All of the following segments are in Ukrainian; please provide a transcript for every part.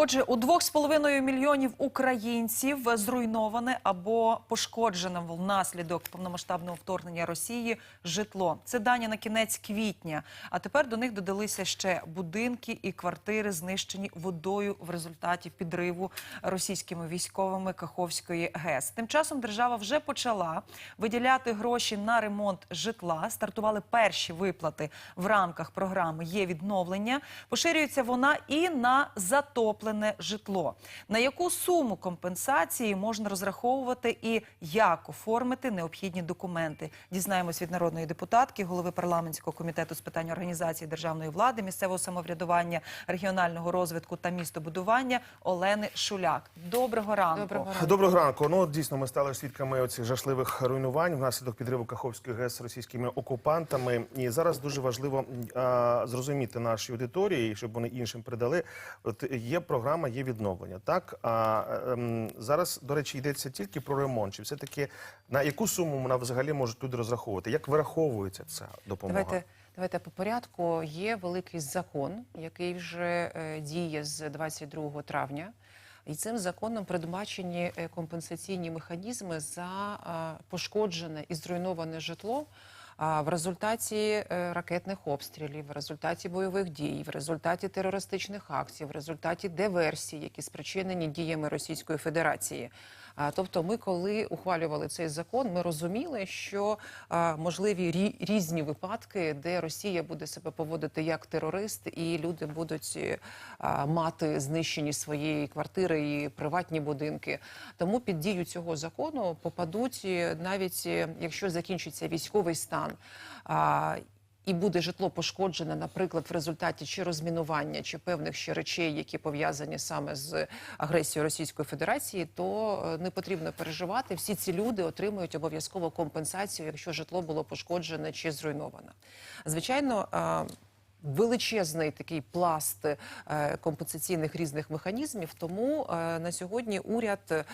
Отже, у 2,5 мільйонів українців зруйноване або пошкоджене внаслідок повномасштабного вторгнення Росії житло. Це дані на кінець квітня. А тепер до них додалися ще будинки і квартири, знищені водою в результаті підриву російськими військовими Каховської ГЕС. Тим часом держава вже почала виділяти гроші на ремонт житла. Стартували перші виплати в рамках програми Є відновлення. Поширюється вона і на затоплене житло. На яку суму компенсації можна розраховувати і як оформити необхідні документи? Дізнаємось від народної депутатки, голови парламентського комітету з питань організації державної влади, місцевого самоврядування, регіонального розвитку та містобудування Олени Шуляк. Доброго ранку. Доброго ранку. Доброго ранку. Ну дійсно, ми стали свідками оцих жахливих руйнувань внаслідок підриву Каховської ГЕС російськими окупантами. І зараз дуже важливо а, зрозуміти нашій аудиторії, щоб вони іншим передали. От є програма, є відновлення. Так а ем, зараз, до речі, йдеться тільки про ремонт. Чи все таки на яку суму вона взагалі можуть люди розраховувати? Як вираховується ця допомога? Давайте, давайте по порядку. Є великий закон, який вже е, діє з 22 травня. І цим законом передбачені е, компенсаційні механізми за пошкоджене і зруйноване житло. А, В результаті е, ракетних обстрілів, в результаті бойових дій, в результаті терористичних акцій, в результаті диверсій, які спричинені діями Російської Федерації. Тобто, ми, коли ухвалювали цей закон, ми розуміли, що можливі різні випадки, де Росія буде себе поводити як терорист, і люди будуть е, мати знищені свої квартири і приватні будинки. Тому під дію цього закону попадуть е, навіть е, якщо закінчиться військовий стан. І буде житло пошкоджене, наприклад, в результаті чи розмінування, чи певних ще речей, які пов'язані саме з агресією Російської Федерації, то е, не потрібно переживати. Всі ці люди отримують обов'язково компенсацію, якщо житло було пошкоджене чи зруйноване. Звичайно. Величезний такий пласт е, компенсаційних різних механізмів. Тому е, на сьогодні уряд е,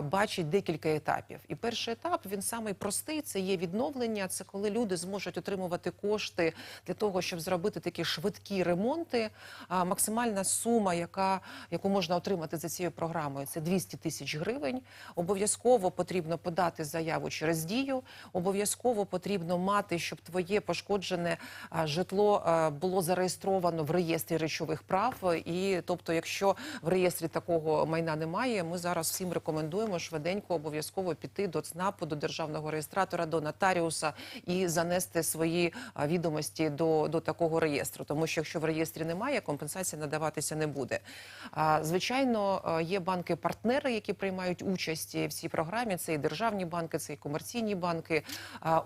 бачить декілька етапів. І перший етап він самий простий: це є відновлення. Це коли люди зможуть отримувати кошти для того, щоб зробити такі швидкі ремонти. Максимальна сума, яка яку можна отримати за цією програмою, це 200 тисяч гривень. Обов'язково потрібно подати заяву через дію. Обов'язково потрібно мати, щоб твоє пошкоджене житло було зареєстровано в реєстрі речових прав. І тобто, якщо в реєстрі такого майна немає, ми зараз всім рекомендуємо швиденько обов'язково піти до ЦНАПу, до державного реєстратора, до нотаріуса і занести свої відомості до, до такого реєстру. Тому що якщо в реєстрі немає, компенсація надаватися не буде. Звичайно, є банки-партнери, які приймають участь в цій програмі. Це і державні банки, це і комерційні банки.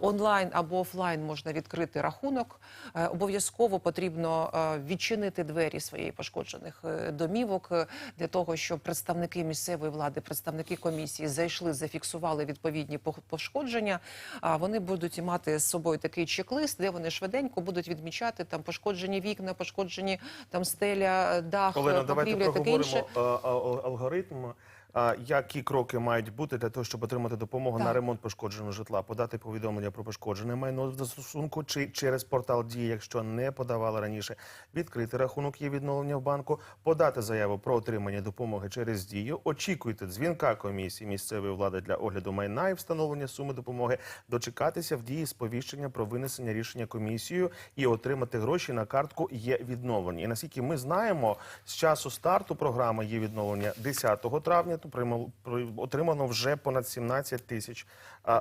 Онлайн або офлайн можна відкрити рахунок. Е, Обов'язково потрібно е, відчинити двері своєї пошкоджених е, домівок е, для того, щоб представники місцевої влади, представники комісії зайшли, зафіксували відповідні пошкодження. А вони будуть мати з собою такий чек-лист, де вони швиденько будуть відмічати там пошкоджені вікна, пошкоджені там стеля, дах, Олена, давайте покрівля, таке інше. проговоримо а- а- алгоритм. Які кроки мають бути для того, щоб отримати допомогу Так. на ремонт пошкодженого житла, подати повідомлення про пошкоджене майно в застосунку чи через портал дії, якщо не подавали раніше, відкрити рахунок є відновлення в банку, подати заяву про отримання допомоги через дію. Очікуйте дзвінка комісії місцевої влади для огляду майна і встановлення суми допомоги, дочекатися в дії сповіщення про винесення рішення комісією і отримати гроші на картку є відновлення. І наскільки ми знаємо, з часу старту програми є відновлення 10 травня, при- отримано вже понад 17 тисяч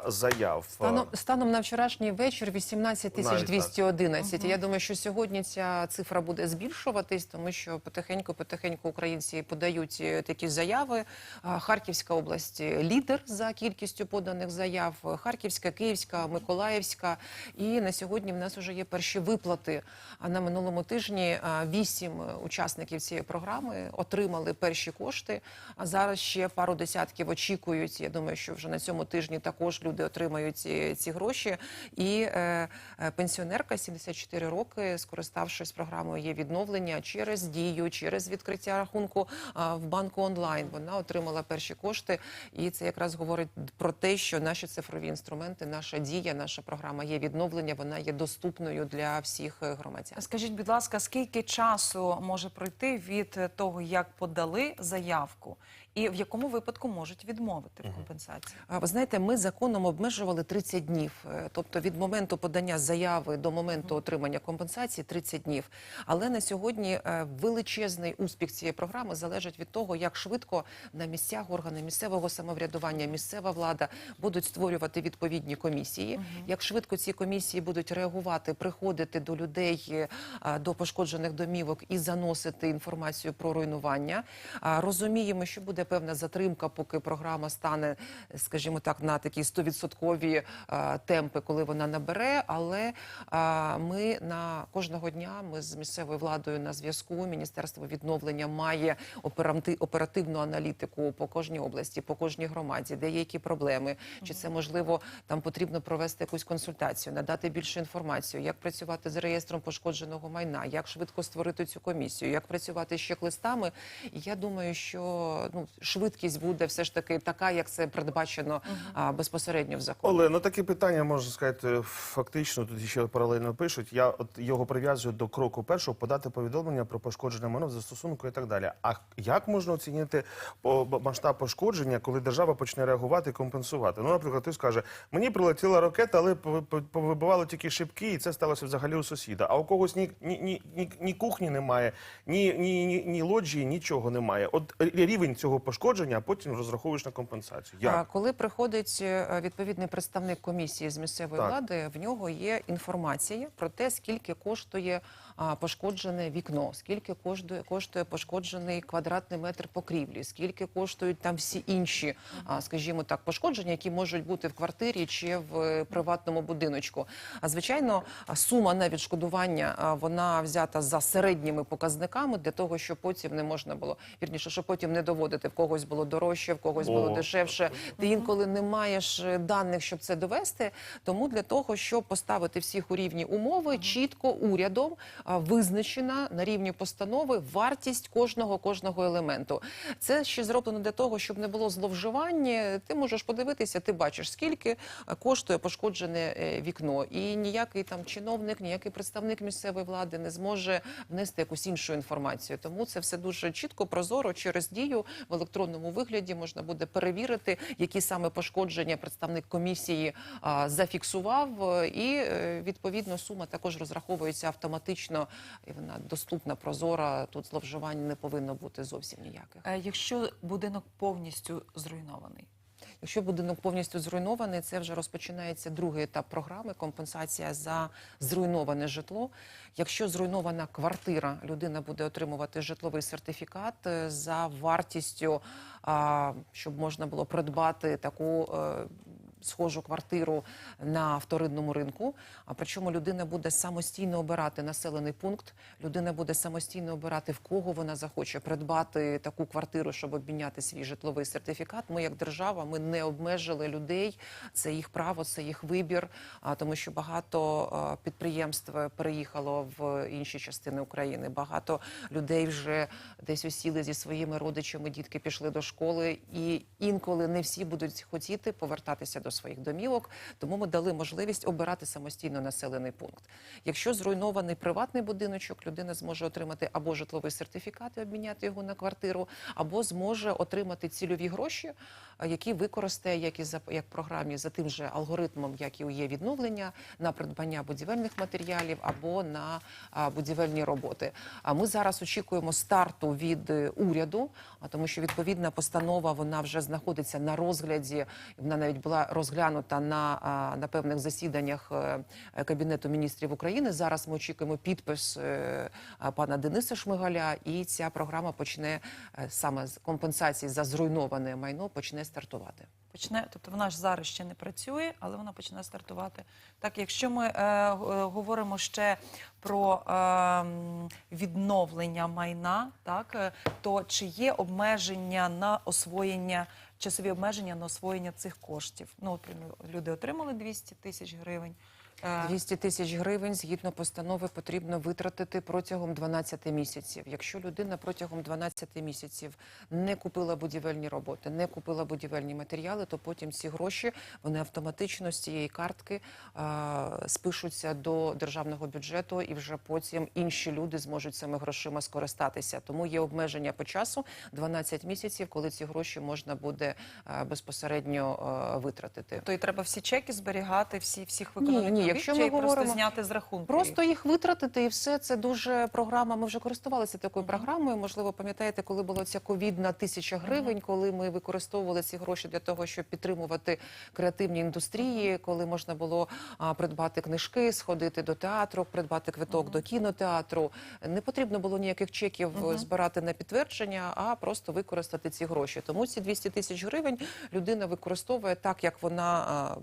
заяв. Станом, станом на вчорашній вечір 18 тисяч Навіть так. 211. Я думаю, що сьогодні ця цифра буде збільшуватись, тому що потихеньку, потихеньку українці подають е, такі заяви. Харківська область лідер за кількістю поданих заяв. Харківська, Київська, Миколаївська. І на сьогодні в нас вже є перші виплати. А на минулому тижні вісім учасників цієї програми отримали перші кошти. А зараз ще пару десятків очікують. Я думаю, що вже на цьому тижні також люди отримають ці, ці гроші. І е, е, пенсіонерка 74 роки, скориставшись програмою є відновлення через дію, через відкриття рахунку а, в банку онлайн. Вона отримала перші кошти, і це якраз говорить про те, що наші цифрові інструменти, наша дія, наша програма є відновлення. Вона є доступною для всіх е, громадян. Скажіть, будь ласка, скільки часу може пройти від е, того, як подали заявку, і в якому випадку можуть відмовити в компенсації? Ви знаєте, ми законом обмежували 30 днів, Е, тобто від моменту подання заяви до моменту отримання компенсації 30 днів. Але на сьогодні е, величезний успіх цієї програми залежить від того, як швидко на місцях органи місцевого самоврядування, місцева влада будуть створювати відповідні комісії. Як швидко ці комісії будуть реагувати, приходити до людей, е, до пошкоджених домівок і заносити інформацію про руйнування. Розуміємо, що буде певна затримка, поки програма стане, скажімо так, на такі 100% темпи, коли вона набере. Але ми на кожного дня ми з місцевою владою на зв'язку. Міністерство відновлення має операти- оперативну аналітику по кожній області, по кожній громаді, де є які проблеми, чи це можливо там потрібно провести якусь консультацію, надати більше інформацію, як працювати з реєстром пошкодженого майна, як швидко створити цю комісію, як працювати з чек-листами. Я думаю, що ну швидкість буде все ж таки така, як це передбачено а, безпосередньо в законі. Оле, ну такі питання можна сказати, фактично тут ще паралельно пишуть. Я от його прив'язую до кроку першого подати повідомлення про пошкоджене майно застосунку і так далі. А як можна оцінити масштаб пошкодження, коли держава почне реагувати і компенсувати? Ну, наприклад, ти скаже, мені прилетіла ракета, але пов- пов- повибивало тільки шибки, і це сталося взагалі у сусіда. А у когось ні, ні, ні, ні, ні кухні немає, ні, ні, ні, ні лоджії, нічого немає. От рівень цього пошкодження, а потім розраховуєш на компенсацію. А коли приходить е, відповідний представник комісії з місцевої Так. влади, в нього є інформація про те, скільки коштує пошкоджене вікно, скільки коштує, коштує пошкоджений квадратний метр покрівлі, скільки коштують там всі інші, скажімо так, пошкодження, які можуть бути в квартирі чи в е, приватному будиночку. А звичайно, сума на відшкодування вона взята за середніми показниками для того, щоб потім не можна було вірніше, щоб потім не доводити в когось було дорожче, в когось було О. дешевше. Ти інколи не маєш е, даних, щоб це довести. Тому для того, щоб поставити всіх у рівні умови, чітко урядом визначена на рівні постанови вартість кожного кожного елементу. Це ще зроблено для того, щоб не було зловживання. Ти можеш подивитися, ти бачиш, скільки коштує пошкоджене е, вікно, і ніякий там чиновник, ніякий представник місцевої влади не зможе внести якусь іншу інформацію. Тому це все дуже чітко, прозоро через дію в електронному вигляді можна буде перевірити, які саме пошкодження представник комісії зафіксував, е, і е, відповідно сума також розраховується автоматично. І вона доступна, прозора. Тут зловживань не повинно бути зовсім ніяких. Е, Якщо будинок повністю зруйнований, Якщо будинок повністю зруйнований, це вже розпочинається другий етап програми компенсація за зруйноване житло. Якщо зруйнована квартира, людина буде отримувати житловий сертифікат е, за вартістю, щоб можна було придбати таку. Схожу квартиру на вторинному ринку. А причому людина буде самостійно обирати населений пункт. Людина буде самостійно обирати в кого вона захоче придбати таку квартиру, щоб обміняти свій житловий сертифікат. Ми, як держава, ми не обмежили людей. Це їх право, це їх вибір. А тому, що багато підприємств переїхало в інші частини України. Багато людей вже десь осіли зі своїми родичами. Дітки пішли до школи, і інколи не всі будуть хотіти повертатися до своїх домівок. Тому ми дали можливість обирати самостійно населений пункт. Якщо зруйнований приватний будиночок, людина зможе отримати або житловий сертифікат і обміняти його на квартиру, або зможе отримати цільові гроші, які використає як і за як програмі за тим же алгоритмом, як і є відновлення на придбання будівельних матеріалів або на будівельні роботи. А ми зараз очікуємо старту від е, уряду, тому, що відповідна постанова вона вже знаходиться на розгляді. Вона навіть була розглянута на, на певних засіданнях е, кабінету міністрів України. Зараз ми очікуємо підпис е, пана Дениса Шмигаля, і ця програма почне е, саме з компенсації за зруйноване майно почне стартувати. Почне, тобто вона ж зараз ще не працює, але вона почне стартувати. Так, якщо ми е, е, говоримо ще про е, відновлення майна, так е, то чи є обмеження на освоєння, часові обмеження на освоєння цих коштів? Ну, от, люди отримали 200 тисяч гривень. Е, 200 тисяч гривень згідно постанови потрібно витратити протягом 12 місяців. Якщо людина протягом 12 місяців не купила будівельні роботи, не купила будівельні матеріали, то потім ці гроші вони автоматично з цієї картки а, спишуться до державного бюджету, і вже потім інші люди зможуть цими грошима скористатися. Тому є обмеження по часу 12 місяців, коли ці гроші можна буде а, безпосередньо а, витратити. То і треба всі чеки зберігати, всі всіх Ні, виконаних ні, робіт, якщо ми просто говоримо- зняти з рахунку. Просто їх витратити і все. Це дуже програма. Ми вже користувалися такою програмою. Можливо, пам'ятаєте, коли була ця ковідна тисяча гривень, коли ми використовували ці гроші для того, щоб підтримувати креативні індустрії, коли можна було а, придбати книжки, сходити до театру, придбати квиток до кінотеатру. Не потрібно було ніяких чеків е, збирати на підтвердження, а просто використати ці гроші. Тому ці 200 тисяч гривень людина використовує так, як вона.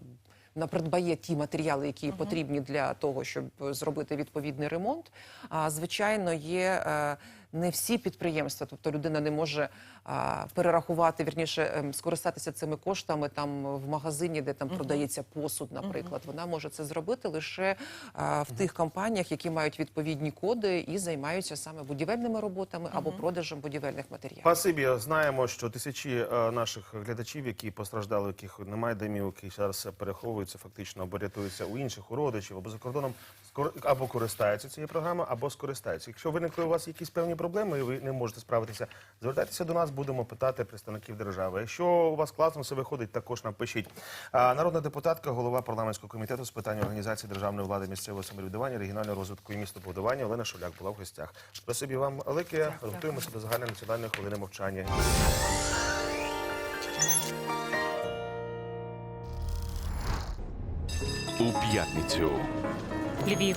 Придбає ті матеріали, які потрібні для того, щоб зробити відповідний ремонт. А звичайно, є е, не всі підприємства, тобто людина не може а, перерахувати, вірніше ем, скористатися цими коштами там в магазині, де там продається посуд, наприклад. Вона може це зробити лише а, в тих компаніях, які мають відповідні коди і займаються саме будівельними роботами або продажем будівельних матеріалів. Спасибі. Знаємо, що тисячі е, наших глядачів, які постраждали, яких немає домівок, які зараз переховуються фактично або рятуються у інших, у родичів або за кордоном, або користаються цією програмою, або скористаються. Якщо виникли у вас якісь певні проблеми, і ви не можете справитися, звертайтеся до нас, будемо питати представників держави. Якщо у вас класно все виходить, також напишіть. А, Народна депутатка, голова парламентського комітету з питань організації державної влади, місцевого самоврядування, регіонального розвитку і містобудування Олена Шуляк була в гостях. Спасибі вам велике. Готуємося до загальної національної хвилини мовчання. у п'ятницю. Львів.